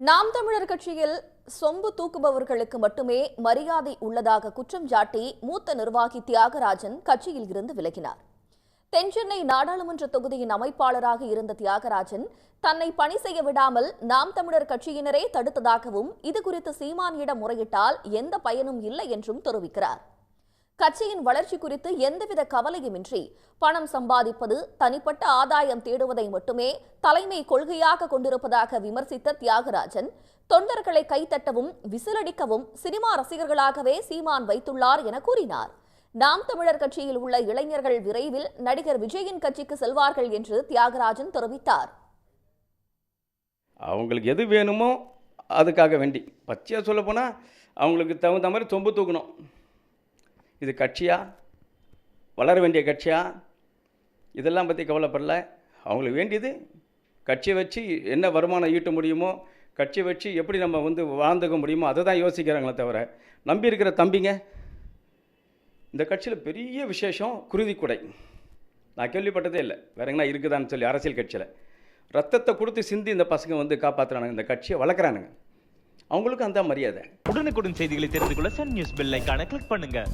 நாம் தமிழர் கட்சியில் சொம்பு தூக்குபவர்களுக்கு மட்டுமே மரியாதை உள்ளதாக குற்றம் சாட்டி மூத்த நிர்வாகி தியாகராஜன் கட்சியில் இருந்து விலகினார். தென்சென்னை நாடாளுமன்ற தொகுதியின் அமைப்பாளராக இருந்த தியாகராஜன் தன்னை பணி செய்ய விடாமல் நாம் தமிழர் கட்சியினரே தடுத்ததாகவும் இதுகுறித்து சீமானியிடம் முறையிட்டால் எந்த பயனும் இல்லை என்றும் தெரிவிக்கிறார். கட்சியின் வளர்ச்சி குறித்து எந்தவித கவலையுமின்றி பணம் சம்பாதிப்பது தனிப்பட்ட ஆதாயம் தேடுவதை மட்டுமே தலைமை கொள்கையாக கொண்டிருப்பதாக விமர்சித்த தியாகராஜன் தொண்டர்களை கைத்தட்டவும் விசிலடிக்கவும் சினிமா ரசிகர்களாகவே சீமான் வைத்துள்ளார் என கூறினார். நாம் தமிழர் கட்சியில் உள்ள இளைஞர்கள் விரைவில் நடிகர் விஜயின் கட்சிக்கு செல்வார்கள் என்று தியாகராஜன் தெரிவித்தார். அவங்களுக்கு எது வேணுமோ அதுக்காக வேண்டி. பச்சையாக சொல்லப்போனால் அவங்களுக்கு தகுந்த மாதிரி சொம்பு தூக்கணும். இது கட்சியா? வளர வேண்டிய கட்சியா? இதெல்லாம் பற்றி கவலைப்படல. அவங்களுக்கு வேண்டியது கட்சியை வச்சு என்ன வருமானம் ஈட்ட முடியுமோ கட்சியை வச்சு எப்படி நம்ம வந்து வாழ்ந்துக்க முடியுமோ அதை தான் யோசிக்கிறாங்களே தவிர நம்பி இருக்கிற தம்பிங்க இந்த கட்சியில் பெரிய விசேஷம் குருதிக்குடை நான் கேள்விப்பட்டதே இல்லை. வேற எங்கன்னா இருக்குதான்னு சொல்லி அரசியல் கட்சியில். ரத்தத்தை கொடுத்து சிந்தி இந்த பசங்க வந்து காப்பாற்றுறானுங்க இந்த கட்சியை வளர்க்குறானுங்க. அவங்களுக்கும் அந்த மரியாதை. உடனுக்குடன் செய்திகளை தெரிந்து கொள்ள சன் நியூஸ் பெல் ஐகானை கிளிக் பண்ணுங்கள்